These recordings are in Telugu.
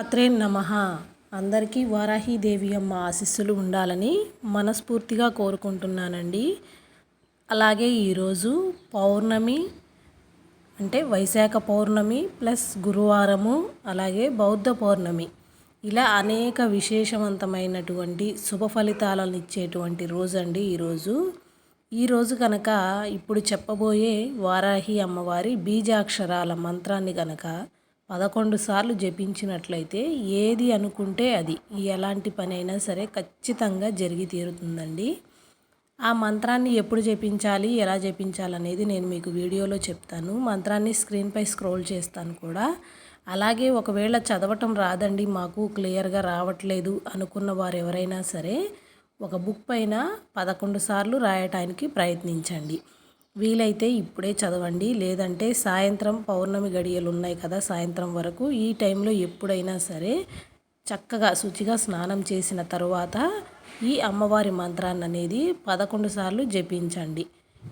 రాత్రే నమ. అందరికీ వారాహీదేవి అమ్మ ఆశీస్సులు ఉండాలని మనస్ఫూర్తిగా కోరుకుంటున్నానండి. అలాగే ఈరోజు పౌర్ణమి అంటే వైశాఖ పౌర్ణమి ప్లస్ గురువారము అలాగే బౌద్ధ పౌర్ణమి. ఇలా అనేక విశేషవంతమైనటువంటి శుభ ఫలితాలను ఇచ్చేటువంటి రోజు అండి ఈరోజు. ఈరోజు కనుక ఇప్పుడు చెప్పబోయే వారాహి అమ్మవారి బీజాక్షరాల మంత్రాన్ని కనుక పదకొండు సార్లు జపించినట్లయితే ఏది అనుకుంటే అది. ఎలాంటి పని అయినా సరే ఖచ్చితంగా జరిగి తీరుతుందండి. ఆ మంత్రాన్ని ఎప్పుడు జపించాలి ఎలా జపించాలనేది నేను మీకు వీడియోలో చెప్తాను. మంత్రాన్ని స్క్రీన్పై స్క్రోల్ చేస్తాను కూడా. అలాగే ఒకవేళ చదవటం రాదండి మాకు క్లియర్గా రావట్లేదు అనుకున్న వారు ఎవరైనా సరే ఒక బుక్ పైన పదకొండు సార్లు రాయటానికి ప్రయత్నించండి. వీలైతే ఇప్పుడే చదవండి. లేదంటే సాయంత్రం పౌర్ణమి గడియలు ఉన్నాయి కదా సాయంత్రం వరకు. ఈ టైంలో ఎప్పుడైనా సరే చక్కగా శుచిగా స్నానం చేసిన తరువాత ఈ అమ్మవారి మంత్రాన్ని అనేది పదకొండు సార్లు జపించండి.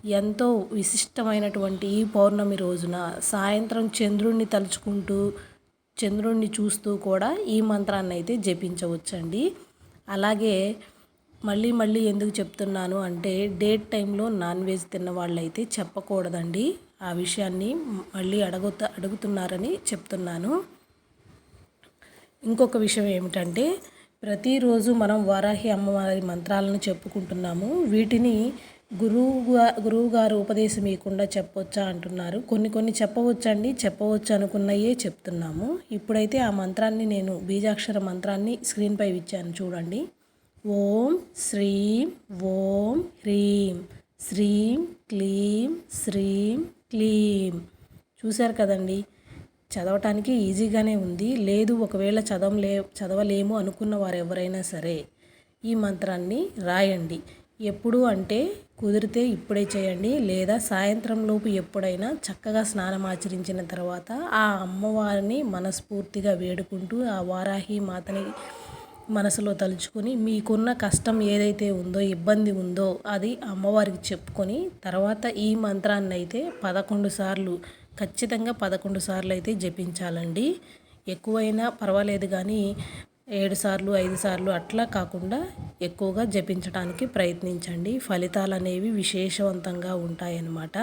ఎంతో విశిష్టమైనటువంటి ఈ పౌర్ణమి రోజున సాయంత్రం చంద్రుణ్ణి తలుచుకుంటూ చంద్రుణ్ణి చూస్తూ కూడా ఈ మంత్రాన్ని అయితే జపించవచ్చండి. అలాగే మళ్ళీ మళ్ళీ ఎందుకు చెప్తున్నాను అంటే డేట్ టైంలో నాన్ వెజ్ తిన్న వాళ్ళైతే చెప్పకూడదండి. ఆ విషయాన్ని మళ్ళీ అడుగుతా అడుగుతున్నారని చెప్తున్నాను. ఇంకొక విషయం ఏమిటంటే ప్రతిరోజు మనం వారాహి అమ్మవారి మంత్రాలను చెప్పుకుంటున్నాము. వీటిని గురువు గురువు గారు ఉపదేశం ఇవ్వకుండా చెప్పవచ్చా అంటున్నారు. కొన్ని కొన్ని చెప్పవచ్చండి చెప్పవచ్చు అనుకున్నయే చెప్తున్నాము. ఇప్పుడైతే ఆ మంత్రాన్ని నేను బీజాక్షర మంత్రాన్ని స్క్రీన్పై ఇచ్చాను చూడండి. ఓం శ్రీం ఓం హ్రీం. శ్రీం క్లీం శ్రీం క్లీం. చూశారు కదండి చదవటానికి ఈజీగానే ఉంది. లేదు ఒకవేళ చదవలే చదవలేము అనుకున్న వారు ఎవరైనా సరే ఈ మంత్రాన్ని రాయండి. ఎప్పుడు అంటే కుదిరితే ఇప్పుడే చేయండి. లేదా సాయంత్రంలోపు ఎప్పుడైనా చక్కగా స్నానం ఆచరించిన తర్వాత ఆ అమ్మవారిని మనస్ఫూర్తిగా వేడుకుంటూ ఆ వారాహి మాతని మనసులో తలుచుకొని మీకున్న కష్టం ఏదైతే ఉందో ఇబ్బంది ఉందో అది అమ్మవారికి చెప్పుకొని తర్వాత ఈ మంత్రాన్ని అయితే పదకొండు సార్లు ఖచ్చితంగా పదకొండు సార్లు అయితే జపించాలండి. ఎక్కువైనా పర్వాలేదు కానీ ఏడు సార్లు ఐదు సార్లు అట్లా కాకుండా ఎక్కువగా జపించడానికి ప్రయత్నించండి. ఫలితాలు అనేవి విశేషవంతంగా ఉంటాయన్నమాట.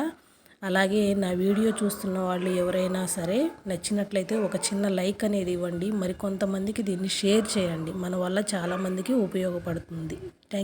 అలాగే నా వీడియో చూస్తున్న వాళ్ళు ఎవరైనా సరే నచ్చినట్లయితే ఒక చిన్న లైక్ అనేది ఇవ్వండి. మరి కొంతమందికి దీన్ని షేర్ చేయండి. మన వల్ల చాలామందికి ఉపయోగపడుతుంది. థ్యాంక్